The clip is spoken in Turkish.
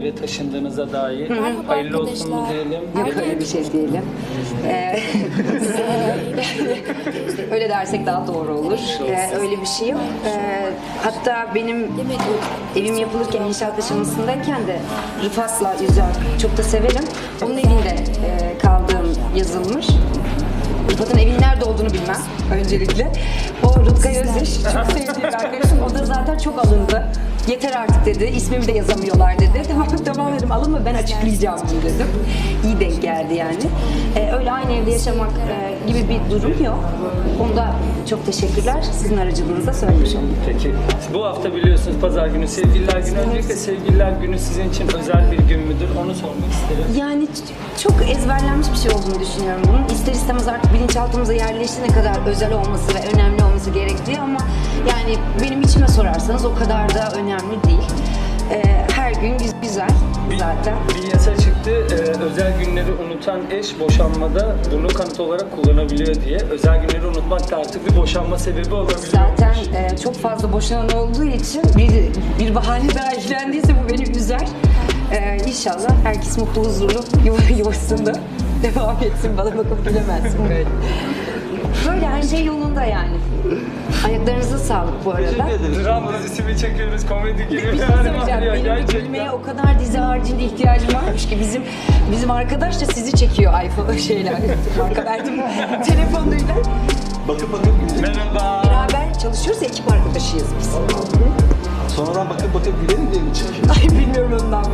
ve taşındığınıza dair hayırlı olsun mu diyelim. Yok öyle bir şey diyelim. Ee, öyle dersek daha doğru olur. Ee, öyle bir şey yok. Ee, hatta benim evim yapılırken inşaat aşamasındayken de Rıfat'la Yüzar çok da severim. Onun evinde e, kaldığım yazılmış. Rıfat'ın evin nerede olduğunu bilmem öncelikle. O Rutkay Özdeş çok sevdiğim arkadaşım. O da zaten çok alındı. Yeter artık dedi. İsmimi de yazamıyorlar dedi. Tamam tamam dedim alınma ben açıklayacağım bunu dedim. İyi denk geldi yani. Ee, öyle aynı evde yaşamak e, gibi bir durum yok. Onda çok teşekkürler. Sizin aracılığınızla söylemiş oldum. Peki bu hafta biliyorsunuz pazar günü sevgililer günü. Öncelikle sevgililer günü sizin için özel bir gün müdür? Onu sormak isterim. Yani çok ezberlenmiş bir şey olduğunu düşünüyorum bunun. İster istemez artık bilinçaltımıza yerleşti ne kadar özel olması ve önemli olması gerektiği ama yani benim içime sorarsanız o kadar da önemli değil. Ee, her gün güz- güzel zaten. Bir yasa çıktı. E, özel günleri unutan eş boşanmada bunu kanıt olarak kullanabiliyor diye. Özel günleri unutmak da artık bir boşanma sebebi olabiliyor. Zaten e, çok fazla boşanan olduğu için bir, bir bahane daha eklendiyse bu beni üzer. Ee, inşallah herkes mutlu huzurlu yuva yuvasında devam etsin. Bana bakıp bilemezsin. Böyle her şey yolunda yani. Ayaklarınıza sağlık bu arada. Dram dizisi mi çekiyoruz, komedi gibi. Bir şey söyleyeceğim. Benim gerçekten. gülmeye o kadar dizi haricinde ihtiyacım varmış ki bizim bizim arkadaş da sizi çekiyor iPhone şeyler. Marka verdim telefonuyla. Bakıp bakıp gülelim. Merhaba. Beraber çalışıyoruz ekip arkadaşıyız biz. Sonradan bakıp bakıp gülelim diye mi çekiyor? Ay bilmiyorum ondan